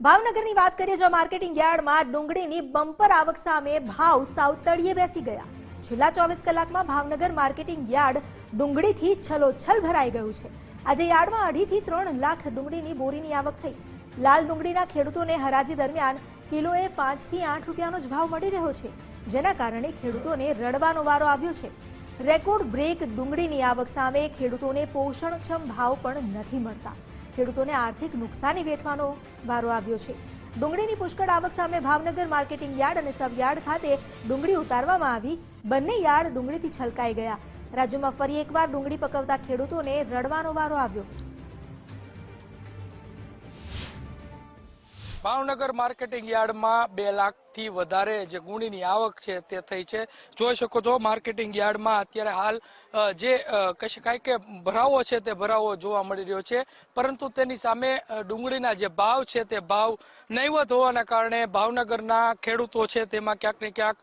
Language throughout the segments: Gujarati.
ભાવનગરની વાત કરીએ જો માર્કેટિંગ યાર્ડમાં ડુંગળીની બમ્પર આવક સામે ભાવ સાવ તળિયે બેસી ગયા. છેલ્લા ચોવીસ કલાકમાં ભાવનગર માર્કેટિંગ યાર્ડ ડુંગળીથી છલોછલ ભરાઈ ગયું છે. આજે યાર્ડમાં અઢીથી ત્રણ લાખ ડુંગળીની બોરીની આવક થઈ. લાલ ડુંગળીના ખેડૂતોને હરાજી દરમિયાન કિલોએ પાંચથી આઠ રૂપિયાનો જ ભાવ મળી રહ્યો છે, જેના કારણે ખેડૂતોને રડવાનો વારો આવ્યો છે. રેકોર્ડ બ્રેક ડુંગળીની આવક સામે ખેડૂતોને પોષણક્ષમ ભાવ પણ નથી મળતા. ખેડૂતોને આર્થિક નુકસાની વેઠવાનો વારો આવ્યો છે. ડુંગળીની પુષ્કળ આવક સામે ભાવનગર માર્કેટિંગ યાર્ડ અને સબયાર્ડ ખાતે ડુંગળી ઉતારવામાં આવી. બંને યાર્ડ ડુંગળીથી છલકાઈ ગયા. રાજ્યમાં ફરી એકવાર ડુંગળી પકવતા ખેડૂતોને રડવાનો વારો આવ્યો. ભાવનગર માર્કેટિંગ યાર્ડમાં બે લાખથી વધારે જે ગુણીની આવક છે તે થઈ છે. જોઈ શકો છો, માર્કેટિંગ યાર્ડમાં અત્યારે હાલ જે કહી શકાય કે ભરાવો છે તે ભરાવો જોવા મળી રહ્યો છે. પરંતુ તેની સામે ડુંગળીના જે ભાવ છે તે ભાવ નહીવત હોવાના કારણે ભાવનગરના ખેડૂતો છે તેમાં ક્યાંક ને ક્યાંક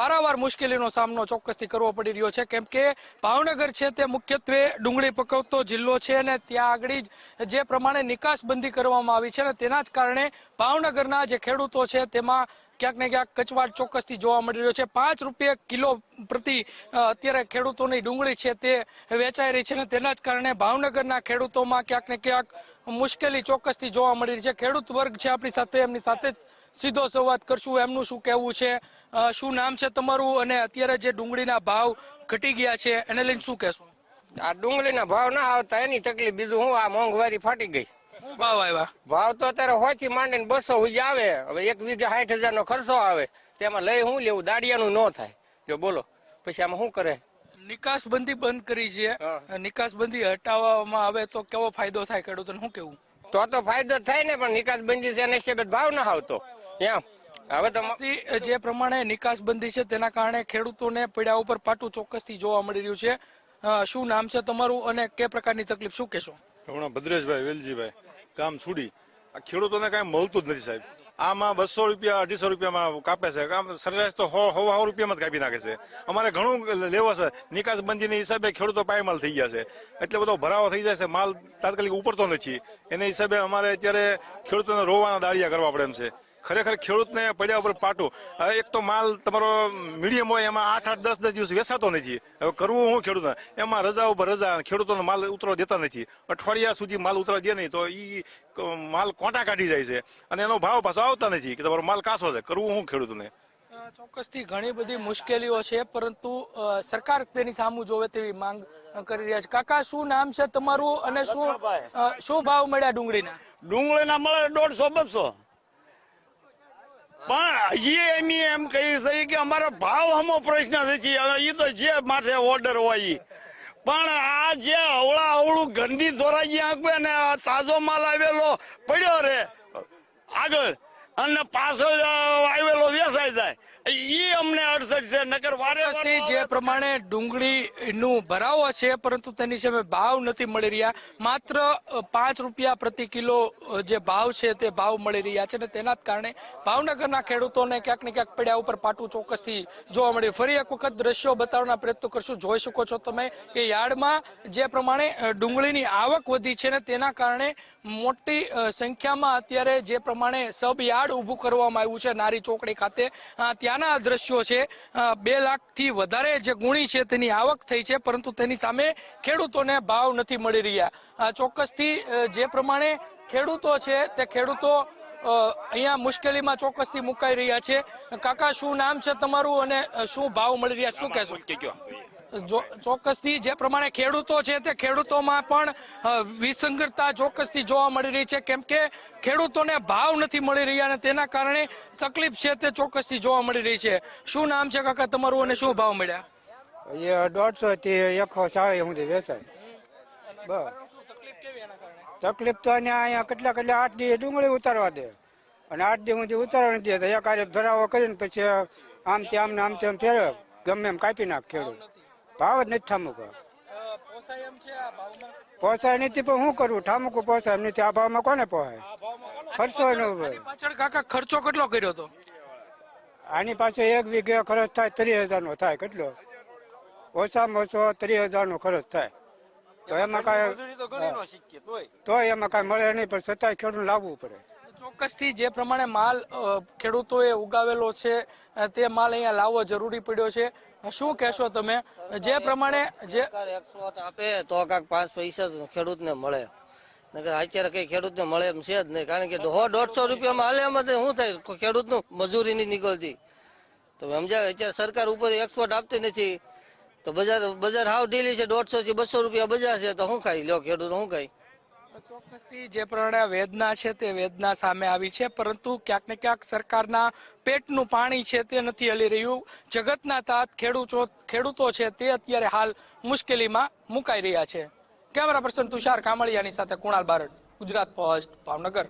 પારાવાર મુશ્કેલીનો સામનો ચોક્કસથી કરવો પડી રહ્યો છે. કેમ કે ભાવનગર છે તે મુખ્યત્વે ડુંગળી પકવતો જિલ્લો છે અને ત્યાં આગળ જ જે પ્રમાણે નિકાસબંધી કરવામાં આવી છે અને તેના જ કારણે ભાવનગરના જે ખેડૂતો છે તેમાં ક્યાંક ને ક્યાંક કચવાટ ચોક્કસથી જોવા મળી રહ્યો છે. પાંચ રૂપિયા કિલો પ્રતિ અત્યારે ખેડૂતોની ડુંગળી છે તે વેચાઈ રહી છે અને તેના જ કારણે ભાવનગરના ખેડૂતોમાં ક્યાંક ને ક્યાંક મુશ્કેલી ચોક્કસથી જોવા મળી રહી છે. ખેડૂત વર્ગ છે આપણી સાથે, એમની સાથે જ સીધો સંવાદ કરશું એમનું શું કહેવું છે? શું નામ છે તમારું? અને અત્યારે જે ડુંગળીના ભાવ ઘટી ગયા છે એને લઈને શું કહેશો? આ ડુંગળીના ભાવ ના આવતા એની તકલીફ બીજું હું આ મોંઘવારી ફાટી ગઈ. ભાવ આવ્યા ભાવ તો અત્યારે હોથી માંડીને બસો હુજી આવે. હવે એક વીઘા સાઠ હજાર નો ખર્ચો આવે. તેમાં લઈ હું લેવું? દાડિયાનું ન થાય. જો બોલો પછી આમાં શું કરે? નિકાસ બંધી બંધ કરી છે. નિકાસ બંધી હટાવવામાં આવે તો કેવો ફાયદો થાય ખેડૂતોને? શું કેવું તો તો ફાયદો જ થાય ને પણ નિકાસ બંધી છે એના ભાવ ના આવતો. એમ. હવે તો જે પ્રમાણે નિકાસબંધી છે તેના કારણે ખેડૂતોને પીડા ઉપર પાટું ચોક્કસથી જોવા મળી રહ્યું છે. શું નામ છે તમારું અને કે પ્રકારની તકલીફ શું કહેશો? હમણાં ભદ્રેશભાઈ વેલજીભાઈ કામ સુડી આ ખેડૂતોને કાંઈ મળતું જ નથી સાહેબ. આમાં બસો રૂપિયા, અઢીસો રૂપિયામાં કાપે છે. આમ સરેરાશ તો હો સો સો રૂપિયામાં જ કાપી નાખે છે. અમારે ઘણું લેવો છે. નિકાસ બંધીના હિસાબે ખેડૂતો પાયમાલ થઈ ગયા છે. એટલે બધો ભરાવો થઈ જાય છે. માલ તાત્કાલિક ઉપડતો નથી. એના હિસાબે અમારે અત્યારે ખેડૂતોને રોવાના દાળિયા કરવા પડે એમ છે. ખરેખર ખેડૂતને પડ્યા ઉપર પાટું. એક તો માલ તમારો મીડિયમ હોય એમાં આઠ આઠ દસ દસ દિવસ વેસાતો નથી. હવે કરવું હું ખેડૂતને? એમાં રજા ઉપર રજા ખેડૂતોનો માલ ઉતરવા દેતા નથી. અઠવાડિયા સુધી માલ ઉતરવા દે નહીં તો એ માલ કોટા કાઢી જાય છે. અને એનો ભાવ પાછો આવતા નથી કે તમારો માલ કાસો છે. કરવું હું ખેડૂતને? ચોક્કસથી ઘણી બધી મુશ્કેલીઓ છે પરંતુ અ, સરકાર તેની સામું જોવે તેવી માંગ કરી રહ્યા છે. કાકા શું નામ છે તમારું અને શું શું ભાવ મળ્યા ડુંગળીના? ડુંગળીના મળે દોઢસો બસો. પણ હજી એમ એમ કહી છે કે અમારો ભાવ હમો પ્રશ્ન નથી ઈ તો જે માથે ઓર્ડર હોય. પણ આ જે અવળા અવળું ગંદી ધોરાજી આંકવે ને તાજો માલ આવેલો પડ્યો રે, આગળ. અને પાછળ આવેલો વેસાઈ જાય. ઈ અમને અડસઠ છે વારે જે પ્રમાણે ડુંગળીનું ભરાવો છે પરંતુ તેની સામે ભાવ નથી મળી રહ્યા. માત્ર પાંચ રૂપિયા પ્રતિ કિલો જે ભાવ છે તે ભાવ મળી રહ્યા છે અને તેના જ કારણે ભાવનગરના ખેડૂતોને ક્યાંક ને ક્યાંક પડ્યા ઉપર પાટું ચોક્કસથી જોવા મળ્યું. ફરી એક વખત દ્રશ્યો બતાવવાના પ્રયત્નો કરશું. જોઈ શકો છો તમે કે યાર્ડમાં જે પ્રમાણે ડુંગળીની આવક વધી છે ને તેના કારણે મોટી સંખ્યામાં અત્યારે જે પ્રમાણે સબ યાર્ડ ઊભું કરવામાં આવ્યું છે. નારી ચોકડી ખાતે. અ, ત્યાંના દ્રશ્યો છે. બે લાખથી વધારે જે ગુણી છે તેની આવક થઈ છે પરંતુ તેની સામે ખેડૂતોને ભાવ નથી મળી રહ્યા. ચોક્કસથી જે પ્રમાણે ખેડૂતો છે તે ખેડૂતો અહીંયા મુશ્કેલીમાં ચોક્કસથી મુકાઈ રહ્યા છે. કાકા શું નામ છે તમારું અને શું ભાવ મળી રહ્યા? શું કહેશો? ચોક્કસથી જે પ્રમાણે ખેડૂતો છે તે ખેડૂતોમાં પણ વિસંગતતા ચોક્કસથી જોવા મળી રહી છે. કેમ કે ખેડૂતોને ભાવ નથી મળી રહ્યા અને તેના કારણે તકલીફ છે તે ચોક્કસથી જોવા મળી રહી છે. શું નામ છે કાકા તમારું અને શું ભાવ મળ્યા? એ દોઢસો થી એકસો ચાળીસ સુધી વેચાય. તકલીફ તો અહીંયા કેટલા કેટલા આઠ દી ડુંગળી ઉતારવા દે. અને આઠ દી સુધી ઉતારવા નથી દે તો એક ધરાવો કરીને પછી આમ આમ ને આમ તેમ ફેરવે ગમે એમ કાપી નાખ ખેડૂત. ભાવ જ નથી ઠામુકા. પોસાય નથી પણ શું કરવું ઠામુકું પોસાય એમ નથી. આ ભાવમાં કોને પોસાય ખર્ચો પાછળ કાકા ખર્ચો કેટલો કર્યો હતો આની પાસે એક વીઘે ખર્ચ થાય ત્રીસ હજાર નો થાય. કેટલો? ઓછામાં ઓછો ત્રીસ હજાર નો ખર્ચ થાય. તો એમાં કાંઈ તો એમાં કાંઈ મળે નહીં પણ છતાંય ખેડૂત લાવવું પડે. ચોક્કસથી જે પ્રમાણે માલ ખેડૂતોએ ઉગાવેલો છે તે માલ અહીંયા લાવવો જરૂરી પડ્યો છે. શું કહેશો તમે? જે પ્રમાણે જે એક્સપોર્ટ આપે તો કાંક પાંચ પૈસા ખેડૂતને મળે. અત્યારે કઈ ખેડૂતને મળે એમ છે જ નહીં. કારણ કે સો દોઢસો રૂપિયામાં હાલે એમાં શું થાય? ખેડૂતનું નહીં નીકળતી. તો સમજાય? અત્યારે સરકાર ઉપર એક્સપોર્ટ આપતી નથી. તો બજાર બજાર હાવ ઢીલી છે. દોઢસો થી બસો રૂપિયા બજાર છે. તો શું ખાઈ લ્યો ખેડૂત, શું ખાય? ચોક્કસથી જે પ્રમાણે વેદના છે તે વેદના સામે આવી છે, પરંતુ ક્યાંક ને ક્યાંક સરકારના પેટનું પાણી છે તે નથી હલી રહ્યું. જગતના તાત ખેડૂતો ખેડૂતો છે તે અત્યારે હાલ મુશ્કેલીમાં મુકાઈ રહ્યા છે. કેમેરા પર્સન તુષાર કામળિયાની સાથે કુણાલ બારડ, ગુજરાત પોસ્ટ, ભાવનગર.